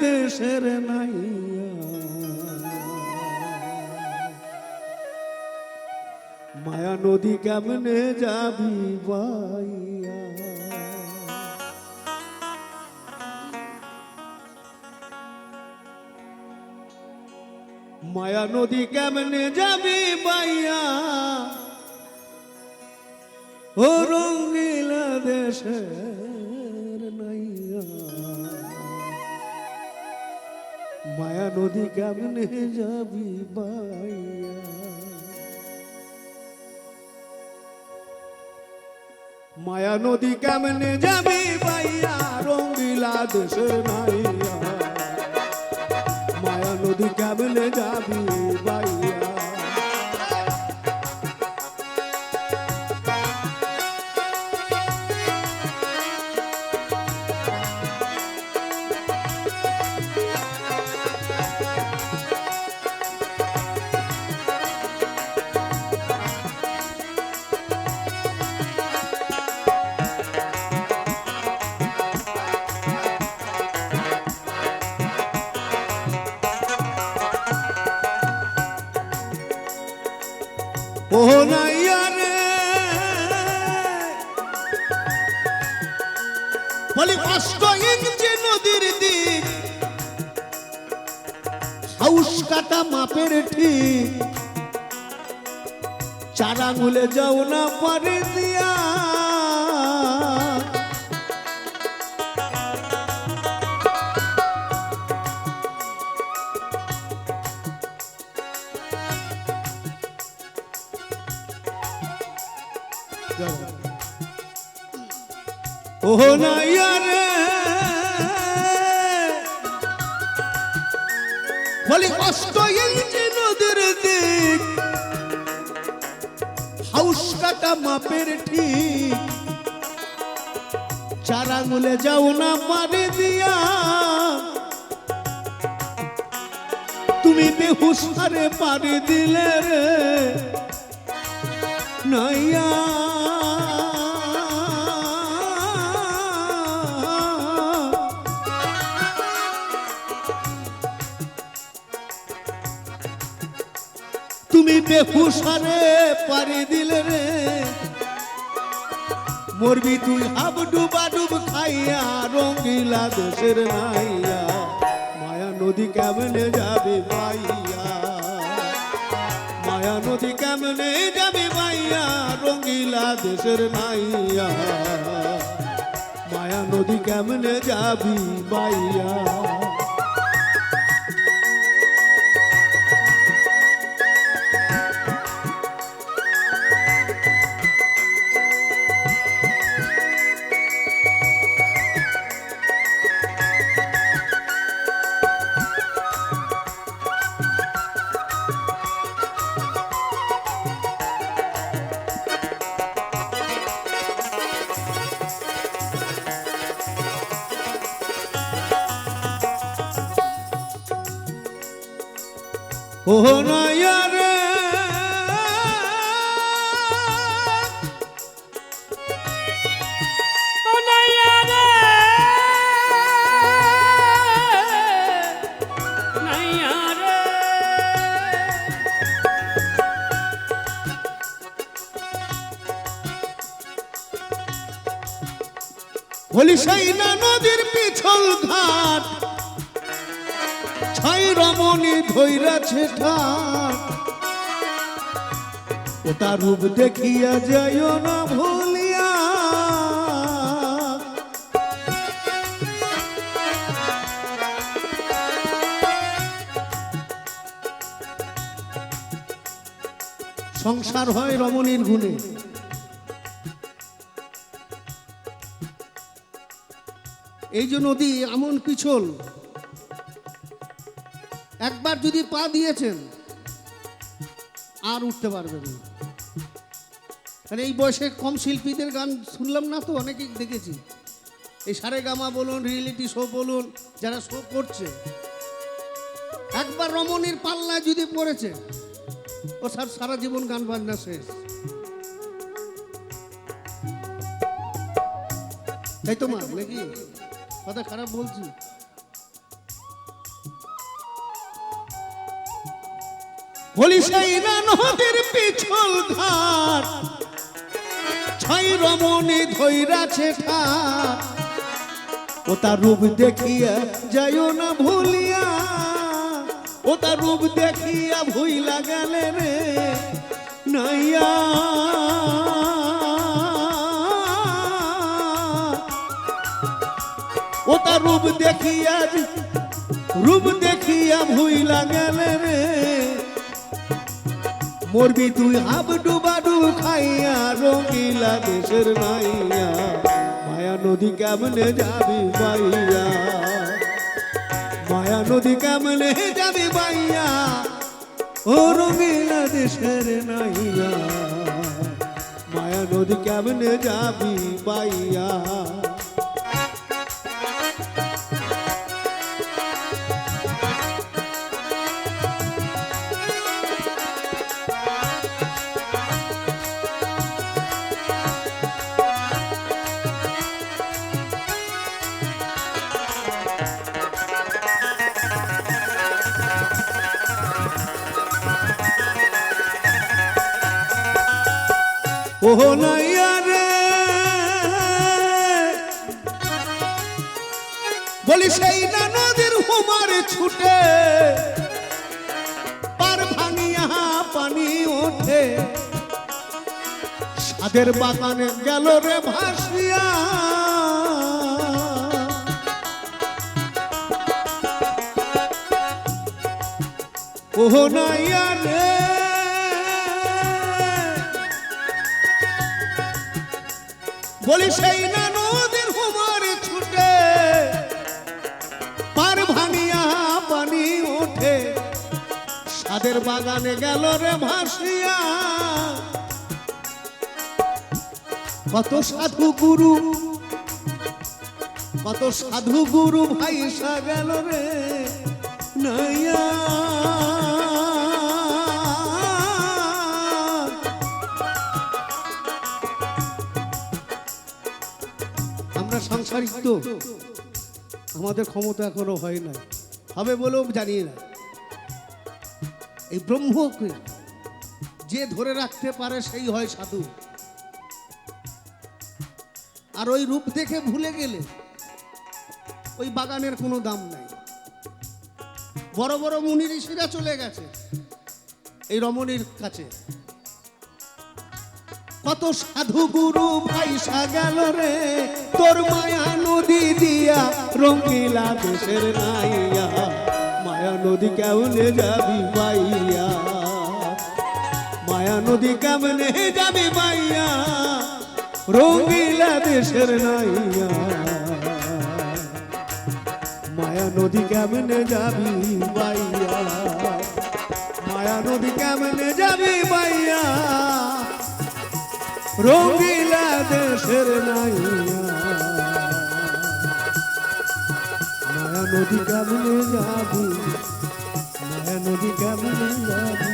দেশের মায়া নদী কেমনে যাবি বাইয়া মায়া নদী কেমনে যাবি বাইয়া ও মায়া নদী কেমনে যাবি বাইয়া মায়া নদী কেমনে যাবি বাইয়া রঙ্গিলা দেশে নাইয়া মায়া নদী কেমনে যাবি ও নাইয়া রে। বলি, কষ্ট ইঞ্চি নদীর দিক। হাউস কাটা মাপের ঠিক। চার আঙুলে যাও না পারে দিয়া। ও নাইয়া রে। বলি কষ্ট ইঞ্চি নদীর দিক, হাউস কাটা মাপের ঠিক। চার আঙুলে যাও না পারে দিয়া। তুমি বেহুশ হারে পারে দিলে রে। নাইয়া। বেহুসারে পারি দিলে রে। মরবি তুই হাব ডুবা ডুব খাইয়া, রঙ্গিলা দেশের নাইয়া। মায়া নদী কেমনে যাবে বাইয়া মায়া নদী কেমনে যাবে বাইয়া রঙ্গিলা দেশের নাইয়া। মায়া নদী কেমনে যাবি বাইয়া ও নাইয়া রে। ও নাইয়া রে। নাইয়া রে। বলি সেই না নদীর পিছল ঘাট। রমণী ধৈরাছে ঠাট ওটা রূপ দেখিয়া যাইও না ভুলিয়া। সংসার হয় রমণীর গুণে। এই যে নদী এমন পিছল। একবার যদি পা দিয়েছেন, আর উঠতে পারবেন না। আর এই বয়সে কম শিল্পীদের গান শুনলাম না তো, অনেকেই দেখেছি। এই সারে গামা বলুন, রিয়েলিটি শো বলুন, যারা শো করছে। একবার রমণীর পাল্লায় যদি পড়েছে, ও স্যার সারা জীবন গান বাজনা শেষ। তাই তো মা, নাকি? কথা খারাপ বলছি। বলি সেই নদীর পিছল ঘাট ছয় রমণী ধৈরাছে ঠাট ও তার রূপ দেখিয়া যাইও না ভুলিয়া। ও তার রূপ দেখিয়া ভুইলা গেলে রে নাইয়া। ও তার রূপ দেখিয়া রূপ দেখিয়া ভুইলা গেলে রে মরবি তুই হাব ডুবাডু খাইয়া, রঙিলা দেশের নাইয়া মায়া নদী কেমনে যাবি বাইয়া মায়া নদী কেমনে যাবি বাইয়া ও রঙিলা দেশের নাইয়া মায়া নদী কেমনে যাবি বাইয়া ও নাইয়া বলি সেই না নদীর হুমারে ছুটে, পার ভাঙিয়া পানি ওঠে। সাদের বাগানে গেল রে ভাসিয়া। ও নাইয়া বলি সেই না নদীর হুমারে ছুটে, পার ভাঙিয়া পানি ওঠে। সাদের বাগানে গেল রে ভাসিয়া। কত সাধু গুরু, কত সাধু গুরু ভাইসা গেল রে নাইয়া আমরা সাংসারিক তো। আমাদের ক্ষমতা এখনও হয় না হবে বলেও জানি না এই ব্রহ্মকে যে ধরে রাখতে পারে সেই হয় সাধু। আর ওই রূপ দেখে ভুলে গেলে ওই বাগানের কোনো দাম নাই। বড় বড় মুনি ঋষিরা চলে গেছে এই রমণীর কাছে। কত সাধু গুরু ভাইসা গেল রে। রঙ্গিলা দেশের নাইয়া, মায়া নদী কেমনে যাবি বাইয়া মায়া নদী কেমনে যাবি বাইয়া রঙ্গিলা দেশের নাইয়া। মায়া নদী কেমনে যাবি বাইয়া মায়া নদী কেমনে যাবি বাইয়া রঙ্গিলা দেশের নাইয়া। নদী কেমনে যাবি মায়া নদী কেমনে যাবি।